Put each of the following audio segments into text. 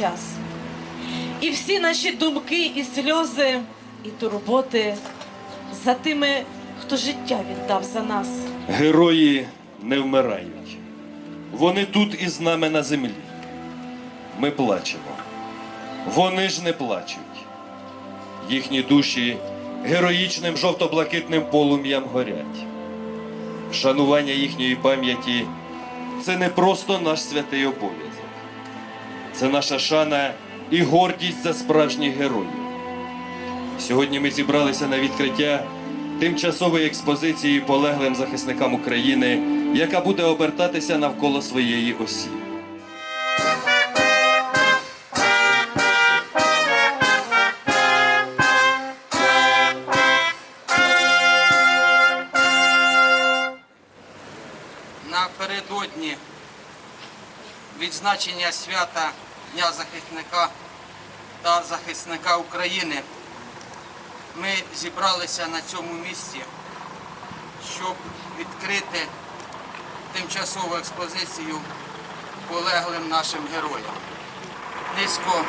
час. І всі наші думки і сльози, і турботи за тими, хто життя віддав за нас. Герої не вмирають. Вони тут із нами на землі. Ми плачемо. Вони ж не плачуть. Їхні душі героїчним жовто-блакитним полум'ям горять. Вшанування їхньої пам'яті це не просто наш святий обов'язок. Це наша шана і гордість за справжніх героїв. Сьогодні ми зібралися на відкриття тимчасової експозиції полеглим захисникам України, яка буде обертатися навколо своєї осі. Відзначення свята Дня захисника та захисника України ми зібралися на цьому місці, щоб відкрити тимчасову експозицію полеглим нашим героям. Низько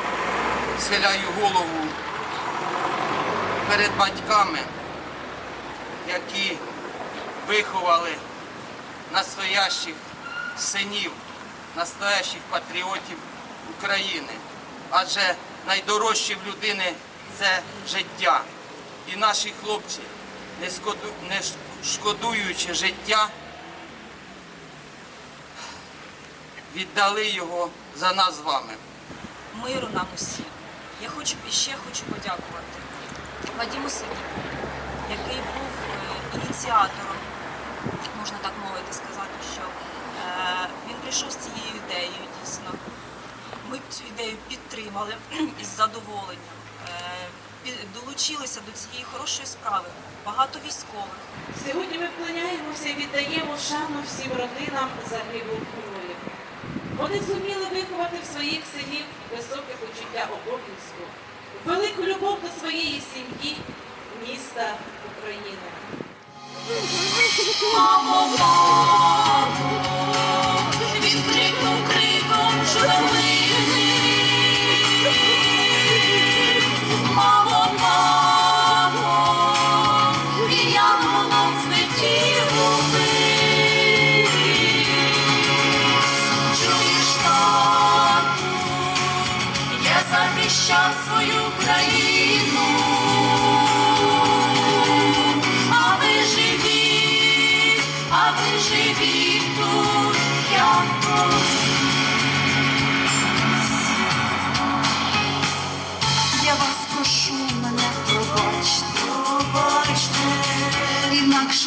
схиляю голову перед батьками, які виховали настоящих синів, настоящих патріотів України. Адже найдорожче в людини це життя. І наші хлопці, не шкодуючи життя, віддали його за нас з вами. миру нам усім. Я хочу і ще хочу подякувати Вадиму Савіку, який був е, ініціатором, можна так мовити сказати, що він прийшов з цією ідеєю дійсно. Ми цю ідею підтримали із задоволенням. Е, долучилися до цієї хорошої справи. Багато військових, Сьогодні ми вклоняємося і віддаємо шану всім родинам загиблих героїв. Вони зуміли виховати в своїх синів високе почуття обов'язку, велику любов до своєї сім'ї, міста України.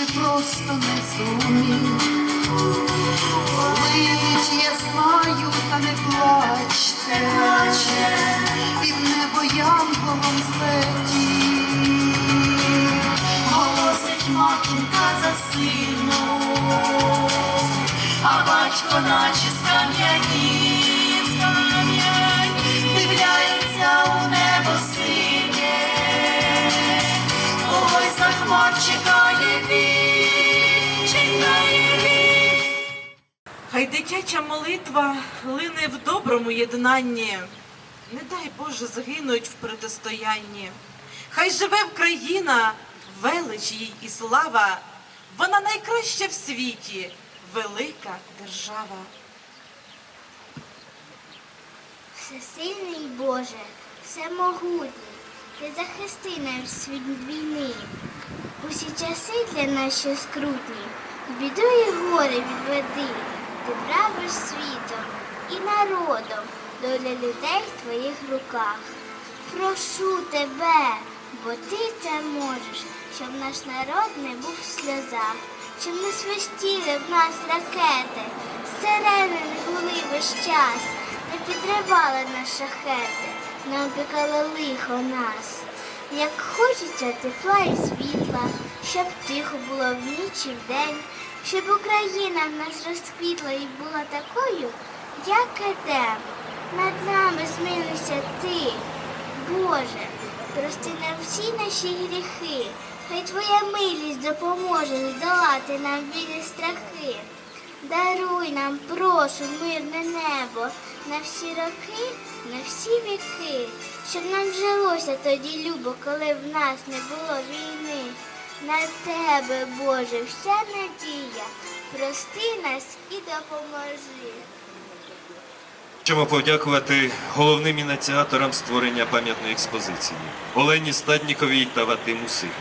Інакше просто не зумів. Болить, я знаю, та не плачте, під небо янголом злетів. Голосить матінка за сином, а батько наче скам'янів, дивляється у небо синє, ой, за Хай дитяча молитва лине в доброму єднанні. Не дай Боже загинуть в протистоянні. Хай живе Україна, велич їй і слава. Вона найкраща в світі, велика держава. Всесильний Боже, всемогутній, ти захисти нас від війни. Усі часи для що скрутні, біду і горе відведи, ти правиш світом і народом, доля людей в твоїх руках. Прошу тебе, бо ти це можеш, щоб наш народ не був в сльозах, щоб не свистіли в нас ракети, сирени не гули весь час, не підривали нас шахети, не опікали лихо нас. Як хочеться тепла і світла, щоб тихо було в ніч і вдень, щоб Україна в нас розквітла і була такою, як Едем. Над нами змінився ти, Боже, прости нам всі наші гріхи, хай Твоя милість допоможе здолати нам білі страхи. Даруй нам, прошу, мирне небо, на всі роки, на всі віки, щоб нам жилося тоді любо, коли в нас не було війни. На тебе, Боже, вся надія, прости нас і допоможи. Хочемо подякувати головним ініціаторам створення пам'ятної експозиції Олені Стадніковій та Ватиму Сигніку,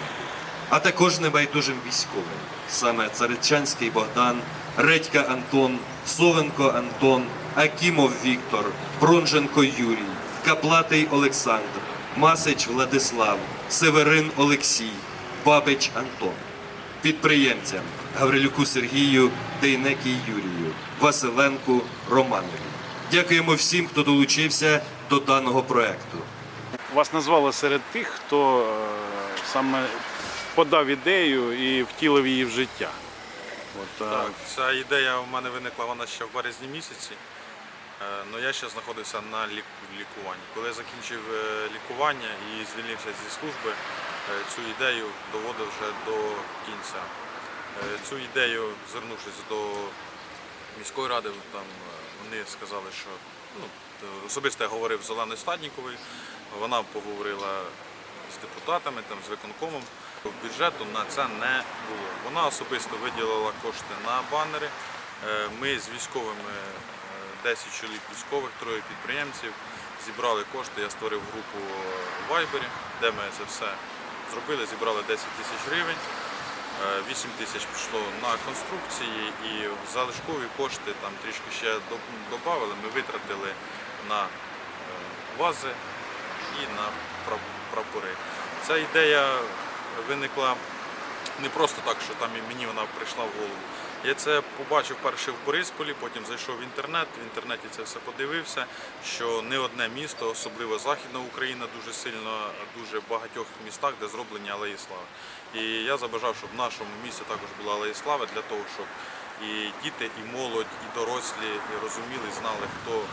а також небайдужим військовим, саме Царичанський Богдан, Редька Антон, Совенко Антон, Акімов Віктор, Бронженко Юрій, Каплатий Олександр, Масич Владислав, Северин Олексій, Бабич Антон підприємцям Гаврилюку Сергію, Дейнекі Юрію, Василенку Романові. Дякуємо всім, хто долучився до даного проекту. Вас назвали серед тих, хто е, саме подав ідею і втілив її в життя. От, е, Так, ця ідея в мене виникла вона ще в березні місяці. але я ще знаходився на лікуванні. Коли я закінчив е, лікування і звільнився зі служби, е, цю ідею доводив вже до кінця. Е, Цю ідею, звернувшись до міської ради, там е, вони сказали, що ну, особисто я говорив з Оленою Стадніковою, вона поговорила з депутатами, там, з виконкомом. Бюджету на це не було. Вона особисто виділила кошти на банери. Е, Ми з військовими, е, 10 чоловік військових, троє підприємців, зібрали кошти. Я створив групу в Вайбері, де ми це все зробили, зібрали 10 тисяч гривень. Е, 8 тисяч пішло на конструкції і залишкові кошти там трішки ще додали. Ми витратили на е, вази і на прапори. Ця ідея виникла не просто так, що там і мені вона прийшла в голову. Я це побачив перше в Борисполі, потім зайшов в інтернет. В інтернеті це все подивився, що не одне місто, особливо Західна Україна, дуже сильно, дуже в багатьох містах, де зроблені алеї слави. І я забажав, щоб в нашому місті також була алеї слави для того, щоб і діти, і молодь, і дорослі і розуміли, знали, хто е,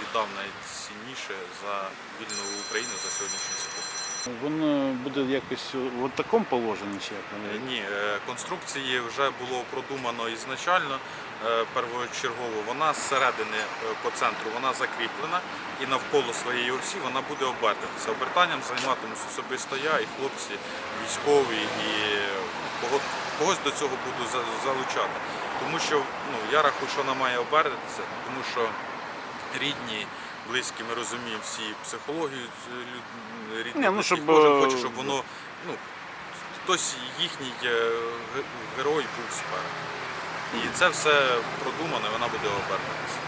віддав найцінніше за вільну Україну за сьогоднішній спокій. Воно буде якось в такому положенні чи як? Е, Ні, е, конструкції вже було продумано ізначально. е, Первочергово вона зсередини по центру вона закріплена і навколо своєї осі вона буде обертатися. Обертанням займатимусь особисто я і хлопці військові, і когось до цього буду залучати. Тому що ну, я рахую, що вона має обертатися, тому що рідні, близькі, ми розуміємо всі психологію ц- рідних, ну, щоб, кожен е, хоче, щоб воно ну, хтось їхній е, герой був спереду. І це все продумане, вона буде обертатися.